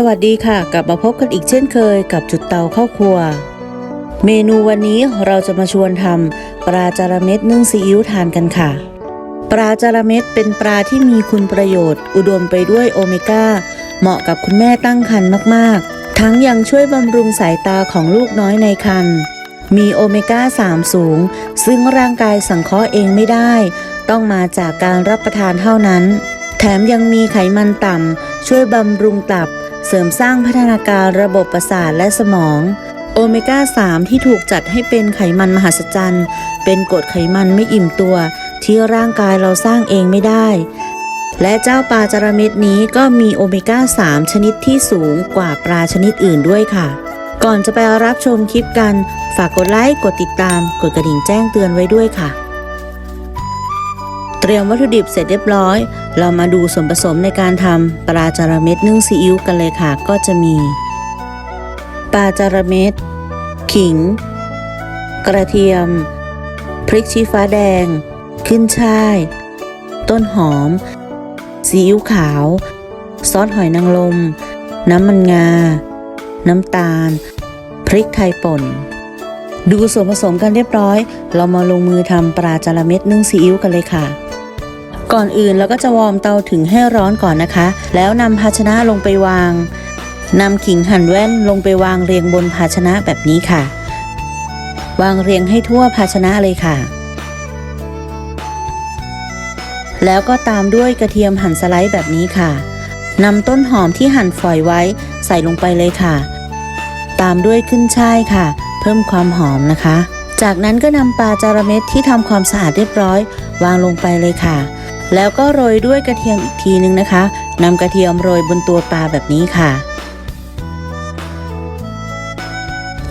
สวัสดีค่ะ กลับมาพบกันอีกเช่นเคยกับจุดเตาเข้าครัว เมนูวันนี้เราจะมาชวนทำปลาจาระเม็ดนึ่งซีอิ๊วทานกันค่ะ ปลาจาระเม็ดเป็นปลาที่มีคุณประโยชน์ อุดมไปด้วยโอเมก้า เหมาะกับคุณแม่ตั้งครรภ์มากๆ ทั้งยังช่วยบำรุงสายตาของลูกน้อยในครรภ์มีโอเมก้า 3 สูง ซึ่งร่างกายสังเคราะห์เองไม่ได้ ต้องมาจากการรับประทานเท่านั้น แถมยังมีไขมันต่ำช่วยบำรุงตับ เสริมสร้างพัฒนาการระบบประสาทและสมอง โอเมก้า 3 ที่ถูกจัดให้เป็นไขมันมหัศจรรย์ เป็นกรดไขมันไม่อิ่มตัว ที่ร่างกายเราสร้างเองไม่ได้ และเจ้าปลาจระเม็ดนี้ก็มีโอเมก้า 3 ชนิดที่สูงกว่าปลาชนิดอื่นด้วยค่ะ ก่อนจะไปรับชมคลิปกัน ฝากกดไลค์ กดติดตาม กดกระดิ่งแจ้งเตือนไว้ด้วยค่ะ รียมวัตถุดิบเสร็จเรียบร้อย เรามาดูส่วนผสมในการทำปลาจาระเม็ดนึ่งซีอิ๊วกันเลยค่ะ ก็จะมี ปลาจาระเม็ด ขิง กระเทียม พริกชี้ฟ้าแดง ขึ้นช่าย ต้นหอม ซีอิ๊วขาว ซอสหอยนางรม น้ำมันงา น้ำตาล พริกไทยป่นดูส่วนผสมกันเรียบร้อย เรามาลงมือทำปลาจาระเม็ดนึ่งซีอิ๊วกันเลยค่ะ ก่อนอื่นเราก็จะวอร์มเตาถึงให้ร้อนก่อนนะคะ แล้วนำภาชนะลงไปวางนำขิงหั่นแว่นลงไปวางเรียงบนภาชนะแบบนี้ค่ะ วางเรียงให้ทั่วภาชนะเลยค่ะ แล้วก็ตามด้วยกระเทียมหั่นสไลด์แบบนี้ค่ะนำต้นหอมที่หั่นฝอยไว้ใส่ลงไปเลยค่ะ ตามด้วยขึ้นช่ายค่ะ เพิ่มความหอมนะคะ จากนั้นก็นำปลาจาระเม็ดที่ทำความสะอาดเรียบร้อย วางลงไปเลยค่ะ แล้วก็โรยด้วยกระเทียมอีกทีนึงนะคะนำกระเทียมโรยบนตัวปลาแบบนี้ค่ะ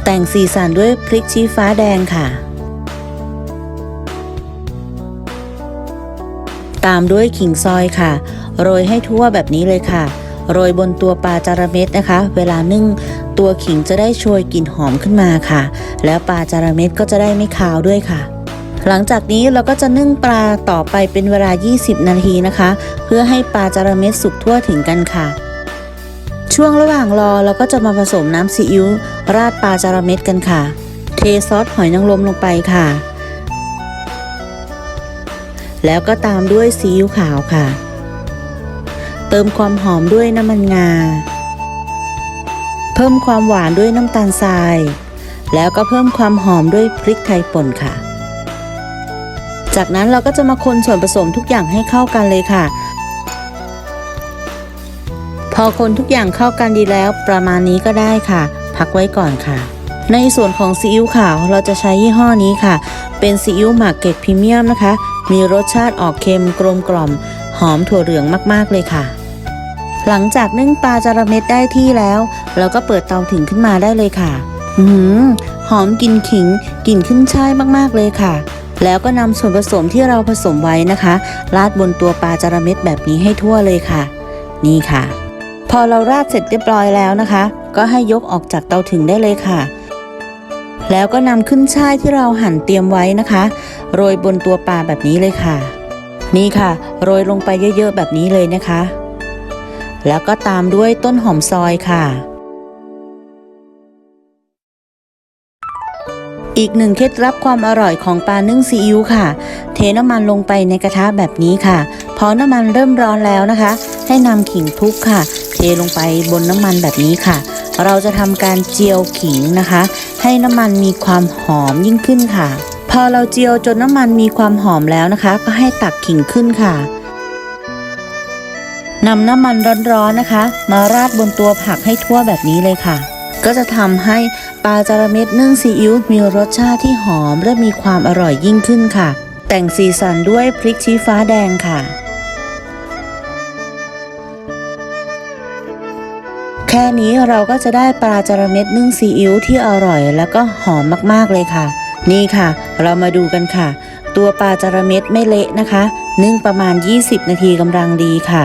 แต่งสีสันด้วยพริกชี้ฟ้าแดงค่ะ ตามด้วยขิงซอยค่ะ โรยให้ทั่วแบบนี้เลยค่ะ โรยบนตัวปลาจาระเม็ดนะคะ เวลานึ่งตัวขิงจะได้โชยกลิ่นหอมขึ้นมาค่ะ แล้วปลาจาระเม็ดก็จะได้ไม่คาวด้วยค่ะ หลังจากนี้เราก็จะนึ่งปลาต่อไปเป็นเวลา 20 นาทีนะคะ เพื่อให้ปลาจาระเม็ดสุกทั่วถึงกันค่ะ ช่วงระหว่างรอเราก็จะมาผสมน้ำซีอิ๊วราดปลาจาระเม็ดกันค่ะ เทซอสหอยนางรมลงไปค่ะ แล้วก็ตามด้วยซีอิ๊วขาวค่ะ เติมความหอมด้วยน้ำมันงา เพิ่มความหวานด้วยน้ำตาลทราย แล้วก็เพิ่มความหอมด้วยพริกไทยป่นค่ะ จากนั้นเราก็จะมาคนส่วนผสมทุกอย่างให้เข้ากันเลยค่ะ พอคนทุกอย่างเข้ากันดีแล้ว ประมาณนี้ก็ได้ค่ะ พักไว้ก่อนค่ะ ในส่วนของซีอิ๊วขาวเราจะใช้ยี่ห้อนี้ค่ะ เป็นซีอิ๊วหมักเกรดพรีเมียมนะคะ มีรสชาติออกเค็มกลมกล่อม หอมถั่วเหลืองมากๆเลยค่ะ หลังจากนึ่งปลาจาระเม็ดได้ที่แล้ว เราก็เปิดเตาถึงขึ้นมาได้เลยค่ะ อือหือหอมกลิ่นขิงกลิ่นขึ้นช่ายมากๆเลยค่ะ แล้วก็นำส่วนผสมที่เราผสมไว้นะคะราดบนตัวปลาจาระเม็ดแบบนี้ให้ทั่วเลยค่ะ นี่ค่ะ พอเราราดเสร็จเรียบร้อยแล้วนะคะ ก็ให้ยกออกจากเตาถึงได้เลยค่ะ แล้วก็นำขึ้นช่ายที่เราหั่นเตรียมไว้นะคะ โรยบนตัวปลาแบบนี้เลยค่ะ นี่ค่ะ โรยลงไปเยอะๆแบบนี้เลยนะคะ แล้วก็ตามด้วยต้นหอมซอยค่ะ อีกหนึ่งเคล็ดลับความอร่อยของปลานึ่งซีอิ๊วค่ะ เทน้ำมันลงไปในกระทะแบบนี้ค่ะ พอน้ำมันเริ่มร้อนแล้วนะคะ ให้นำขิงคลุกค่ะ เทลงไปบนน้ำมันแบบนี้ค่ะ เราจะทำการเจียวขิงนะคะ ให้น้ำมันมีความหอมยิ่งขึ้นค่ะ พอเราเจียวจนน้ำมันมีความหอมแล้วนะคะ ก็ให้ตักขิงขึ้นค่ะนำน้ำมันร้อนๆนะคะ มาราดบนตัวผักให้ทั่วแบบนี้เลยค่ะ ก็จะทำให้ปลาจาระเม็ดนึ่งซีอิ๊วมีรสชาติที่หอมและมีความอร่อยยิ่งขึ้นค่ะ แต่งสีสันด้วยพริกชี้ฟ้าแดงค่ะ แค่นี้เราก็จะได้ปลาจาระเม็ดนึ่งซีอิ๊วที่อร่อย แล้วก็หอมมากๆเลยค่ะ นี่ค่ะ เรามาดูกันค่ะ ตัวปลาจาระเม็ดไม่เละนะคะ นึ่งประมาณ 20 นาทีกำลังดีค่ะ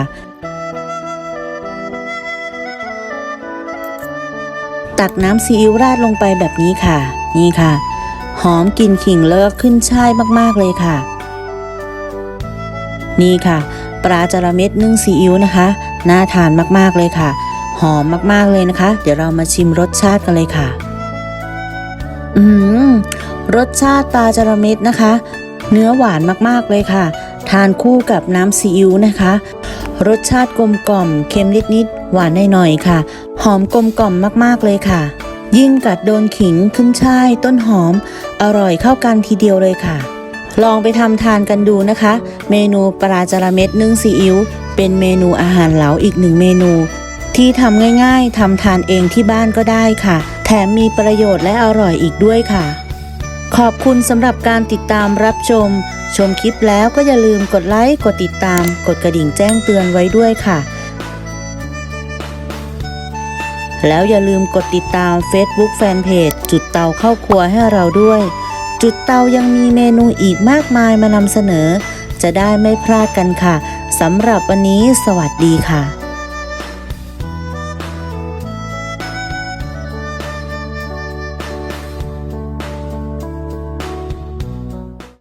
ตักน้ำซีอิ๊วราดลงไปแบบนี้ค่ะ นี่ค่ะ หอมกลิ่นขิงเลิกขึ้นช่ายมากๆเลยค่ะ นี่ค่ะ ปลาจระเม็ดนึ่งซีอิ๊วนะคะ น่าทานมากๆเลยค่ะ หอมมากๆเลยนะคะ เดี๋ยวเรามาชิมรสชาติกันเลยค่ะ อืมรสชาติปลาจระเม็ดนะคะ เนื้อหวานมากๆเลยค่ะ ทานคู่กับน้ำซีอิ๊วนะคะ รสชาติกลมกล่อมเค็มนิดๆหวานหน่อยๆค่ะ หอมกลมกล่อมมากๆเลยค่ะ ยิ่งกัดโดนขิงขึ้นช่ายต้นหอม อร่อยเข้ากันทีเดียวเลยค่ะ ลองไปทำทานกันดูนะคะ เมนูปลาจระเม็ดนึ่งซีอิ๊วเป็นเมนูอาหารเหลาอีกหนึ่งเมนู ที่ทำง่ายๆทำทานเองที่บ้านก็ได้ค่ะ แถมมีประโยชน์และอร่อยอีกด้วยค่ะ ขอบคุณสำหรับการติดตามรับชม ชมคลิปแล้วก็อย่าลืมกดไลค์กดติดตาม กดกระดิ่งแจ้งเตือนไว้ด้วยค่ะ แล้วอย่าลืมกดติดตาม Facebook Fanpage จุดเตาเข้าครัวให้เราด้วย จุดเตายังมีเมนูอีกมากมายมานำเสนอ จะได้ไม่พลาดกันค่ะสำหรับวันนี้สวัสดีค่ะ